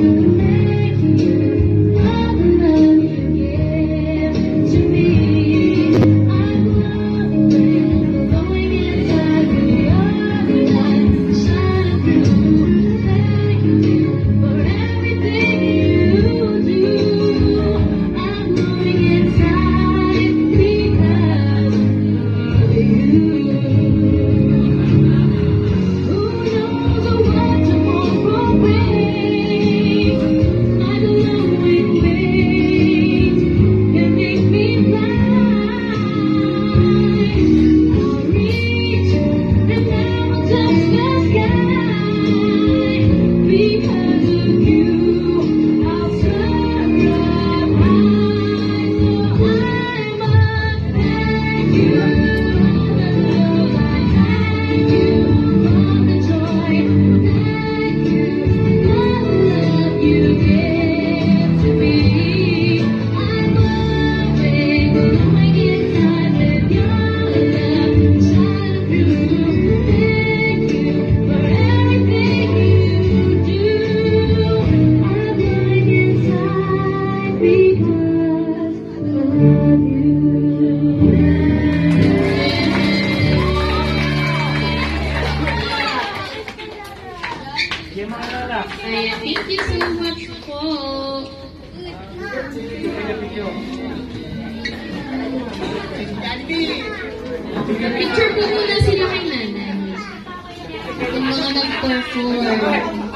Thank you. Kaya thank you so much po. Picture po muna sila kay nanay. Yung mga nag-perform.